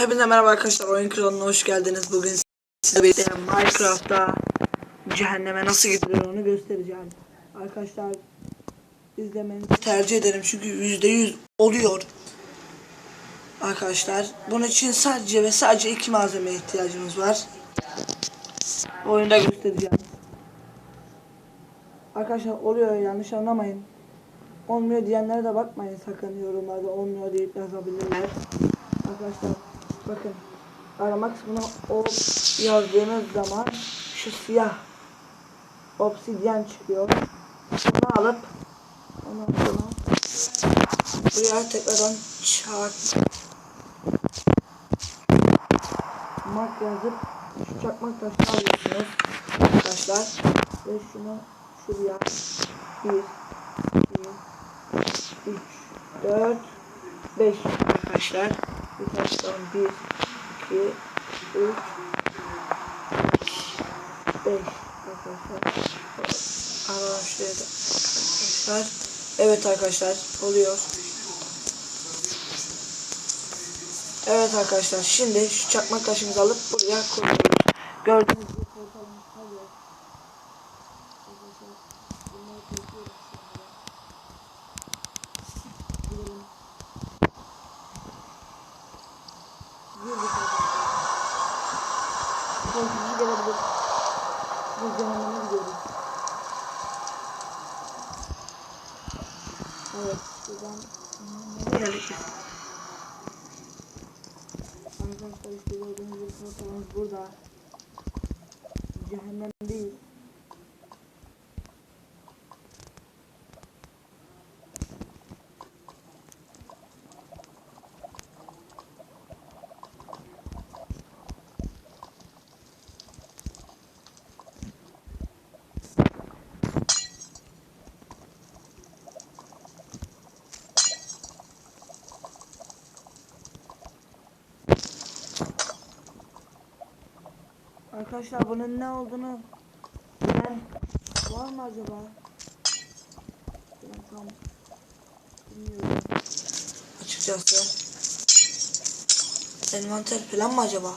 Hepinize merhaba arkadaşlar. Oyun kralına hoş geldiniz. Bugün size birlikte Minecraft'ta cehenneme nasıl gidilir onu göstereceğim. Arkadaşlar izlemenizi tercih ederim çünkü %100 oluyor. Arkadaşlar bunun için sadece ve sadece iki malzemeye ihtiyacımız var. Oyunda göstereceğim. Arkadaşlar oluyor yanlış anlamayın. Olmuyor diyenlere de bakmayın sakın yorumlarda olmuyor deyip yazabilirler. Arkadaşlar bakın arama kısmına o yazdığınız zaman şu siyah obsidyen çıkıyor. Bunu alıp ondan sonra buraya tekrardan çak mak yazıp şu çakmak taşını alıyorsunuz arkadaşlar ve şunu şuraya 1 2 3 4 5 arkadaşlar bir taştan 1 2 3 5 arkadaşlar arkadaşlar evet arkadaşlar oluyor Evet arkadaşlar şimdi şu çakmak taşımızı alıp buraya koyuyoruz. Gördüğünüz gibi portalımız hazır. Arkadaşlar bunları koyuyoruz şimdi. Girelim. Girdik arkadaşlar. Portalımız gelebilir. Bu cehenneme gidiyoruz. Evet buradan nereye biz? Arkadaşlar işte gördüğünüz gibi burada. Cehennem değil. Arkadaşlar bunun ne olduğunu bilen var mı acaba? Ben tam bilmiyorum. Açıkçası. Envanter falan mı acaba?